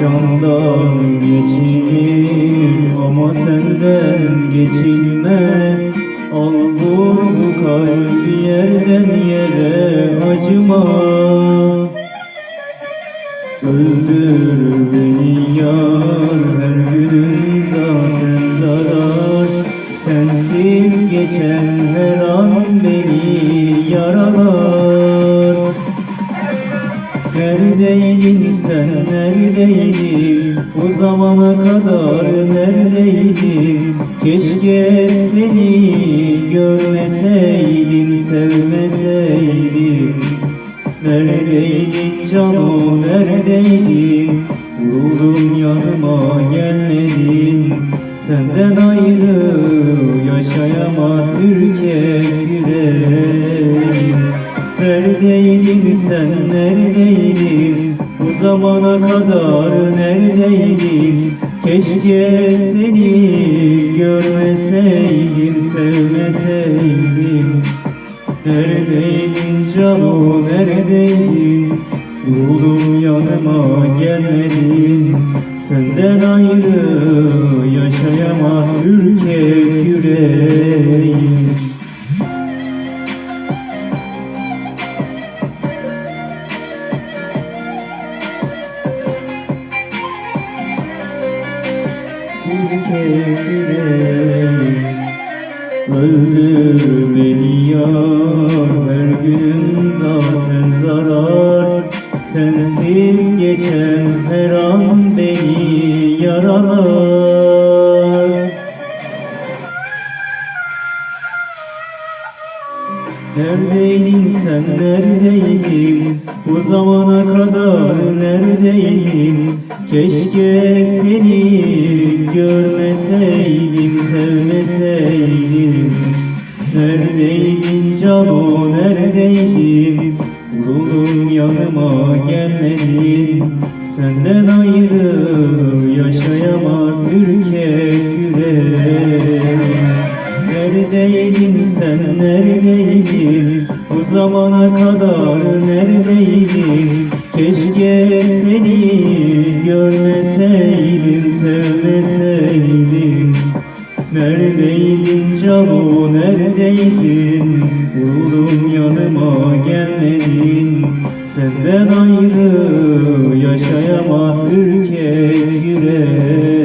candan geçilir ama senden geçilmez. Al vur bu kalbi yerden yere acıma. Öldür beni yar her günün zaten zarar. Sensiz geçen her an beni yaralar Neredeydin sen neredeydin? Bu zamana kadar neredeydin? Keşke seni görmeseydim sevmeseydim. Neredeydin cano neredeydin? Vuruldum yanıma gelmedin. Senden ayrı yaşayamaz ürkek yüreğim. Neredeydin sen neredeydin? Bu zamana kadar neredeydin? Keşke seni görmeseydim sevmeseydim. Neredeydin cano neredeydin? Vuruldum yanıma gelmedin. Senden ayrı yaşayamaz ürkek yüreğim Öldür beni yar Her günün zaten zarar. Sensiz geçen her an Neredeydin sen neredeydin? Bu zamana kadar neredeydin? Keşke seni görmeseydim sevmeseydim. Neredeydin cano neredeydin? Vuruldum yanıma gelmedin. Senden ayrı yaşayamaz zamana kadar neredeydin Keşke seni görmeseydim sevmeseydim. Neredeydin cano neredeydin? Vuruldum yanıma gelmedin. Senden ayrı yaşayamaz ürkek yüreğim